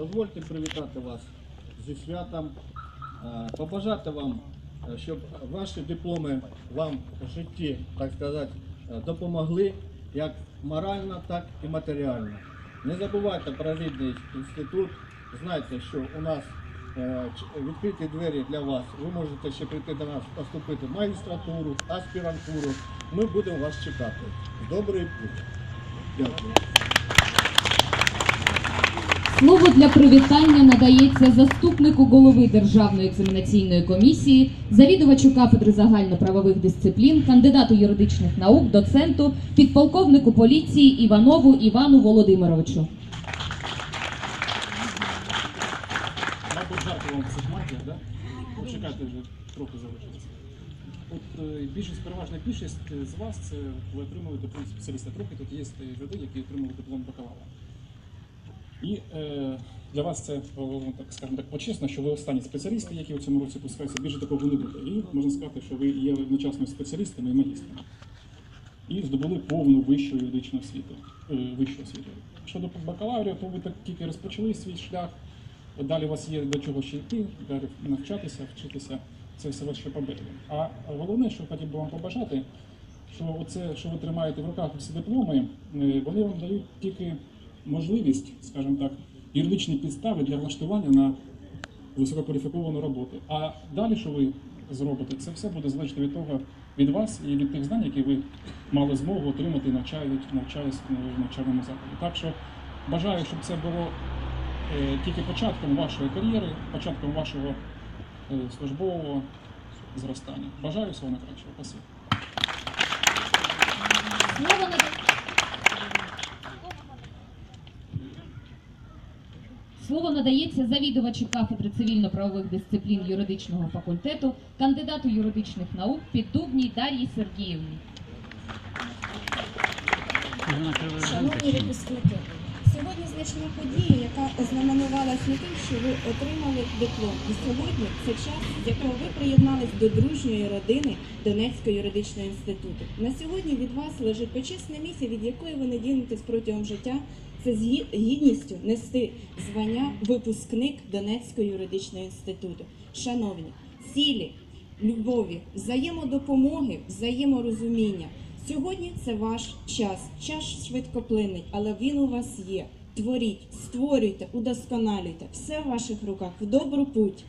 дозвольте привітати вас зі святом, е, побажати вам, е, щоб ваші дипломи вам в житті, так сказати, е, допомогли як морально, так і матеріально. Не забувайте про рідний інститут. Знайте, що у нас відкриті двері для вас. Ви можете ще прийти до нас, поступити в магістратуру, аспірантуру. Ми будемо вас чекати. Добрий путь. Дякую. Слово для привітання надається заступнику голови Державної екзаменаційної комісії, завідувачу кафедри загальноправових дисциплін, кандидату юридичних наук, доценту, підполковнику поліції Іванову Івану Володимировичу. Да? Вже трохи залишилося. От е, більшість, переважна більшість е, з вас це ви отримали диплом спеціаліста. Трохи тут є е, люди, які отримали диплом бакалавра. І е, для вас це, о, так скажімо так, почесно, що ви останні спеціалісти, які у цьому році пускаються, більше такого не буде. І можна сказати, що ви є одночасно спеціалістами і магістрами. І здобули повну вищу юридичну освіту. е, Вищу освіту. Щодо бакалаврів, то ви так тільки розпочали свій шлях. Далі у вас є до чого ще йти, далі навчатися, вчитися. Це все вас ще попереду. А головне, що хотів би вам побажати, що оце, що ви тримаєте в руках ці дипломи, е, вони вам дають тільки можливість, скажімо так, юридичні підстави для влаштування на висококваліфіковану роботу. А далі, що ви зробите, це все буде залежати від того, від вас і від тих знань, які ви мали змогу отримати, навчають, навчаясь в навчальному закладі. Так що бажаю, щоб це було е, тільки початком вашої кар'єри, початком вашого е, службового зростання. Бажаю всього найкращого. Спасибо. Слово надається завідувачу кафедри цивільно-правових дисциплін юридичного факультету, кандидату юридичних наук Піддубній Дар'ї Сергіївні. Шановні випускники, сьогодні значна подія, яка ознаменувалась не тим, що ви отримали диплом. І сьогодні це час, з якого ви приєднались до дружньої родини Донецького юридичного інституту. На сьогодні від вас лежить почесна місія, від якої ви не дінетесь протягом життя. Це з гідністю нести звання випускник Донецького юридичного інституту. Шановні, цілі, любові, взаємодопомоги, взаєморозуміння. Сьогодні це ваш час. Час швидко плинить, але він у вас є. Творіть, створюйте, удосконалюйте. Все в ваших руках. В добру путь.